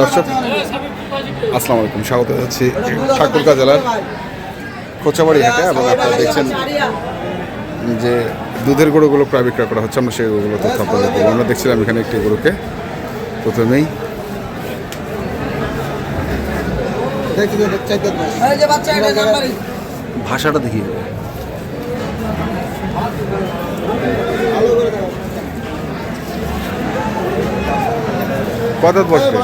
দর্শক, আসসালামু আলাইকুম। স্বাগত জানাচ্ছি ঠাকুরগাঁ জেলার কোচাবাড়ি হাটে এবং আপনারা দেখছেন যে দুধের গরুগুলো প্রায় বিক্রয় করা হচ্ছে, আমরা সেই গরুগুলো তথ্য আপনাদের দেবো। আমরা দেখছিলাম এখানে একটি গরুকে প্রথমেই ভাষাটা দেখি কত বসবে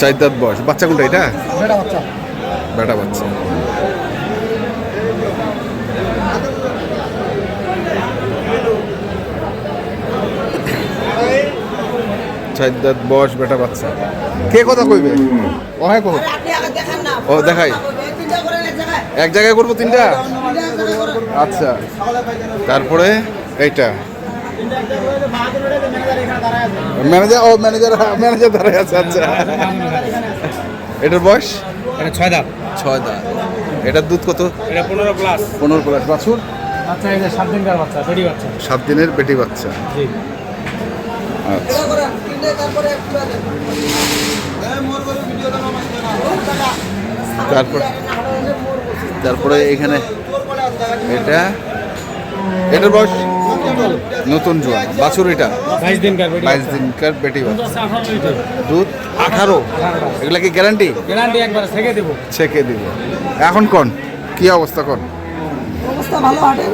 চার দাঁত বয়স। বাচ্চা কোনটা এটা? বেটা বাচ্চা। চার দাঁত বয়স, বেটা বাচ্চা। কে কথা কইবে? ও হ্যাঁ কহ ও, দেখাই। এক জায়গায় করব তিনটা? আচ্ছা। তারপরে এইটা। ম্যানেজার ও ম্যানেজার ম্যানেজার দাঁড়ায় আছে আচ্ছা। এটার বয়স? এটা ছয় দাঁত। ছয় দাঁত। এটার দুধ কত? এটা পনেরো প্লাস পনেরো প্লাস বাছুর? বাচ্চা এটা সাত দিনকার বাচ্চা বেরি বাচ্চা। সাত দিনের বেটি বাচ্চা। জি। আচ্ছা। তারপর তারপরে এখানে এটা এটার বয়স? নতুন জোয়ান বাছুর এটা বাইশ দিনকার বাইশ দিনকার বেটি দুধ আঠারো? এগুলা কি গ্যারান্টি? গ্যারান্টি একবার থেকে দেবো। ছেকে দিব। এখন কোন? কি অবস্থা কোন? অবস্থা ভালো হাটে।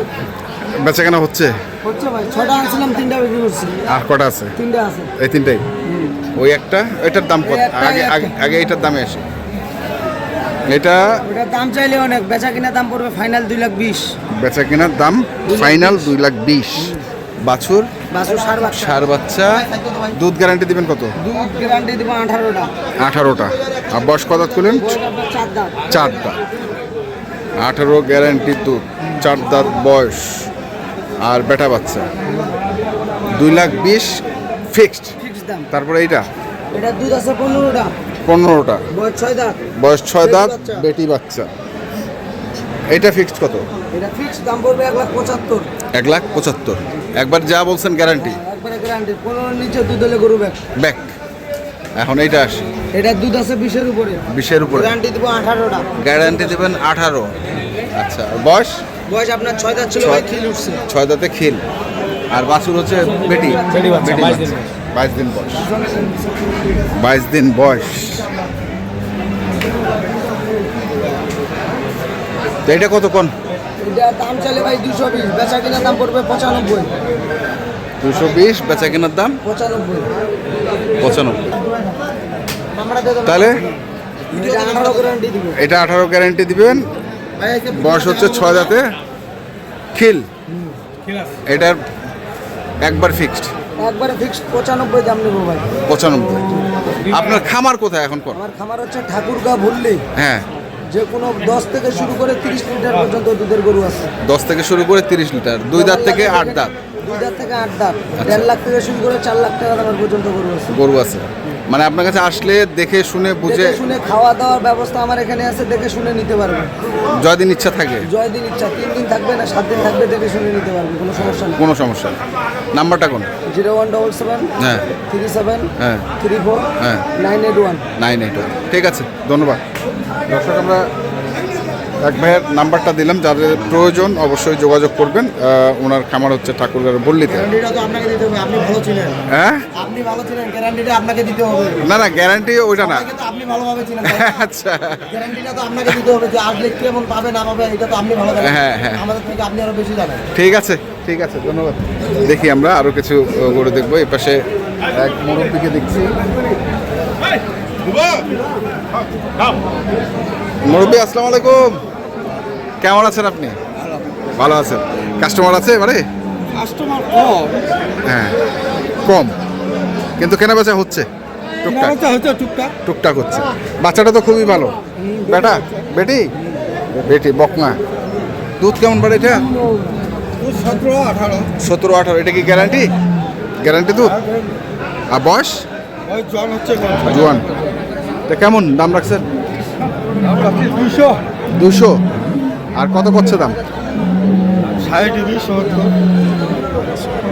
বেচা কেনা হচ্ছে? হচ্ছে ভাই ছটা আনছিলাম তিনটা বিক্রি করছি। আর কটা আছে? তিনটা আছে। এই তিনটাই? ওই একটা? এটার দাম কত? আগে আগে আগে এটার দামে আসে। এটা ওটার দাম চাইলে অনেক বেচা কিনা দাম পড়বে ফাইনাল দুই লাখ বিশ। বেচা কেনার দাম ফাইনাল দুই লাখ বিশ। বাছুর সার বাচ্চা। দুধ গ্যারান্টি দিবেন কত? দুধ গ্যারান্টি দেবো আঠারোটা। আঠারোটা। আর বয়স কত করলেন চার দাঁত। আঠারো গ্যারান্টি দুধ চার দাঁত বয়স। আর বেটা বাচ্চা। দুই লাখ বিশ ফিক্সড তারপরে এইটা? এটা দুধ আছে পনেরোটা। পনেরোটা। বয়স ছয় দাঁত। বয়স ছয় দাঁত বেটি বাচ্চা। এটা ফিক্সড কত? এটা ফিক্সড দাম পড়বে এক লাখ পঁচাত্তর। এক লাখ পঁচাত্তর। একবার যা বলছেন গ্যারান্টি একবারে গ্যারান্টি পনেরোর নিচে দুধ হলে গরু ব্যাক ব্যাক এখন এইটা আসি। এটা দুধ আছে বিশের উপরে। বিশের উপরে। গ্যারান্টি দেবো আঠারোটা। গ্যারান্টি দেবেন আঠারো। আচ্ছা বয়স? বয়স আপনার ছয় দাঁত ছিল ছয়- ভাই খিল উঠছে। ছয় দাঁতে খিল। আর বাছুর হচ্ছে বেটি? বেটি বাচ্চা, বেটি 22 দিন বাচ্চা। বাইশ দিন বয়স। বাইশ দিন বয়স। তো এটা কত কোন? এটা দাম চাইলে ভাই দুশো বিশ বেচা কিনা দাম পড়বে পঁচানব্বই। দুশো বিশ বেচা কেনার দাম? পঁচানব্বই। পঁচানব্বই। তাহলে? এটা আঠারো গ্যারান্টি দিবেন। বয়স হচ্ছে ছয় দাঁতে খিল? এটার একবার ফিক্সড একবারে ফিক্সড পঁচানব্বই দাম নেব ভাই। পঁচানব্বই। আপনার খামার কোথায় এখন আমার খামার হচ্ছে ঠাকুরগা ভুললি। হ্যাঁ। যে কোনো দশ থেকে শুরু করে তিরিশ লিটার পর্যন্ত দুধের গরু আছে। দশ থেকে শুরু করে তিরিশ লিটার দুই দাঁত থেকে আট দাঁত। দুই দাঁত থেকে আট দাঁত। দেড় লাখ থেকে শুরু করে চার লাখ টাকা দামের পর্যন্ত গরু আছে। গরু আছে। মানে আপনার কাছে আসলে দেখে শুনে বুঝে দেখে শুনে খাওয়া দাওয়ার ব্যবস্থা আমার এখানে আছে দেখে শুনে নিতে পারবে। যদিন ইচ্ছা থাকে? জয় দিন ইচ্ছা তিন দিন থাকবে না সাত দিন থাকবে দেখে শুনে নিতে পারবে কোনো সমস্যা নেই। কোনো সমস্যা নেই। নাম্বারটা কোন? জিরো ওয়ান ডবল সেভেন হ্যাঁ। থ্রি সেভেন হ্যাঁ। থ্রি ফোর হ্যাঁ। Nine eight one. Nine eight one. ঠিক আছে ধন্যবাদ। দর্শক আমরা এক ভাইয়ের নাম্বারটা দিলাম যাদের প্রয়োজন অবশ্যই যোগাযোগ করবেন। ওনার খামার হচ্ছে ঠাকুরগাঁড়ের বললিতে। গ্যারান্টিটা আপনাকে দিতে হবে আপনি ভালো ছিলেন। হ্যাঁ? আপনি ভালো ছিলেন গ্যারান্টিটা আপনাকে দিতে হবে। না না গ্যারান্টি ওইটা না। আগে আপনি ভালোভাবে ছিলেন আচ্ছা। গ্যারান্টিটা তো আপনাকে দিতে হবে যে আসলে কেমন পাবে না পাবে এটা তো আপনি ভালো জানেন। হ্যাঁ, হ্যাঁ। আমাদের আপনি আরও বেশি জানেন। ঠিক আছে ঠিক আছে ধন্যবাদ। দেখি আমরা আরও কিছু গরু দেখব। এই পাশে এক মুরব্বীকে দেখছি। মুরব্বী আসসালামু আলাইকুম। কেমন আছেন আপনি? ভালো আছেন। কাস্টমার আছে এবারে কাস্টমার কম। হ্যাঁ কম। কিন্তু কেনা বেচা হচ্ছে। টুকটাক। হচ্ছে টুকটাক। টুকটাক হচ্ছে। বাচ্চাটা তো খুবই ভালো। বেটা? বেটি? বেটি বকমা দুধ কেমন বাড়ে এটা? সতেরো আঠারো। সতেরো আঠারো। এটা কি গ্যারান্টি গ্যারান্টি দুধ? আর বয়স? ওই জল হচ্ছে জোয়ান। তা কেমন দাম রাখছেন? দুশো দুশো আর কত করছে দাম?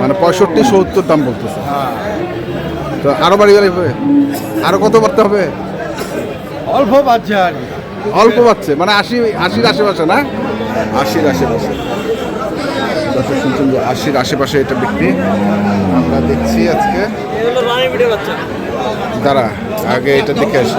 মানে পঁয়ষট্টি সত্তর দাম বলতেছে। তো আরও বাড়ি গেলে হবে? আরও কত বাড়তে হবে? অল্প বাড়ছে আর অল্প বাড়ছে মানে আশি আশির আশেপাশে না? আশির আশেপাশে। দর্শক শুনছেন যে আশির আশেপাশে এটা বিক্রি। আমরা দেখছি আজকে। দাঁড়া আগে এটা দেখে আসি।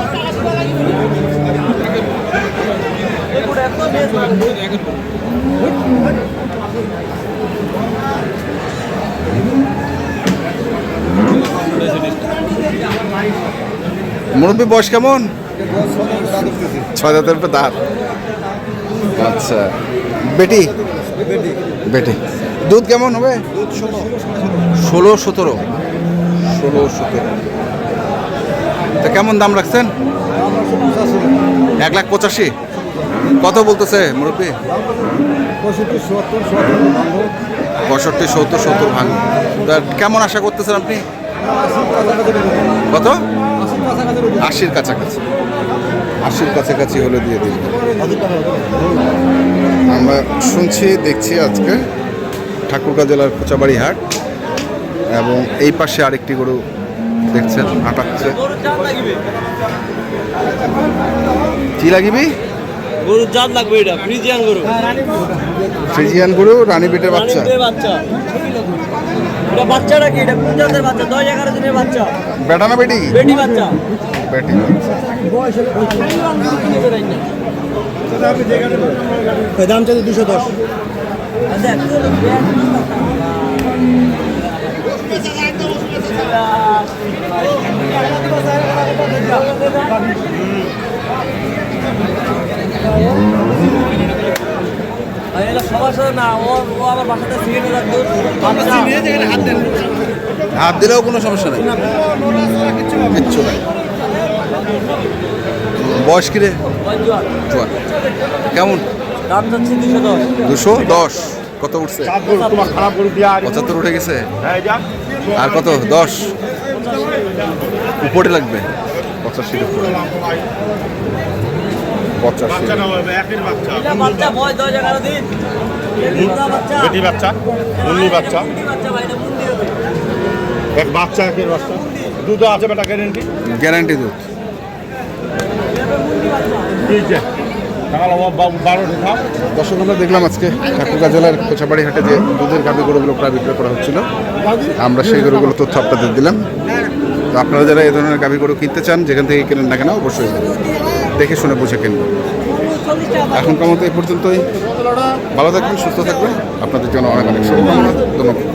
মুরব্বী বয়স কেমন? ছয় দাঁতের উপরে দাঁত। আচ্ছা। বেটি? বেটি। দুধ কেমন হবে? ষোলো সতেরো। ষোলো, সতেরো। তা কেমন দাম রাখছেন? এক লাখ পঁচাশি। কত বলতেছে মুরব্বী? পঁয়ষট্টি, সত্তর সত্তর ভাঙ কেমন আশা করতেছেন আপনি? কত? আশির কাছাকাছি। আশির কাছাকাছি হলে দিয়ে দিন। আমরা শুনছি, দেখছি আজকে ঠাকুরগাঁ জেলার কোচাবাড়ি হাট। এবং এই পাশে আরেকটি গরু দেখছেন হাঁটাচ্ছে। কি লাগিবি? গরুর জাত লাগবে এটা ফ্রিজিয়ান গরু। ফ্রিজিয়ান গরু রানী পেটের বাচ্চা। বাচ্চা। এটা বাচ্চাটা কি? এটা কোন জাতের বাচ্চা? দশ এগারো দিনের বাচ্চা। বেটা না বেটি? বেটি বাচ্চা। বেটি। দাম চাইছে দুশো দশ। সবার সাথে না ও ও আবার বাসাতে সিগারেট রাখতো বাচ্চা হাত দিলেও কোনো সমস্যা নেই। কিচ্ছু নাই। বয়স কিরে। কেমন? দুশো দশ। কত উঠছে? পঁচাত্তর উঠে গেছে? হ্যাঁ আর কত? দশ? উপরে লাগবে। পঁচাশির উপরে। পঁচাশি। বাচ্চা বাচ্চা। বেটি মুন্নি এক বাচ্চা একের বাচ্চা? দুধ আছে বেটা গ্যারেন্টি গ্যারান্টি দুধ। ঠিক আছে দর্শক, আমরা দেখলাম আজকে ঠাকুরগা জেলার কোচাবাড়ি হাটে যে দুধের গাভী গরুগুলো প্রায় বিক্রয় করা হচ্ছিল, আমরা সেই গরুগুলো তথ্য আপনাদের দিলাম। তো আপনারা যারা এ ধরনের গাভী গরু কিনতে চান, যেখান থেকে কেনেন না কেন, অবশ্যই দেখে শুনে বুঝে কেন এখনকার মতো এই পর্যন্তই। ভালো থাকবেন, সুস্থ থাকবেন। আপনাদের জন্য অনেক অনেক শুভকামনা। ধন্যবাদ।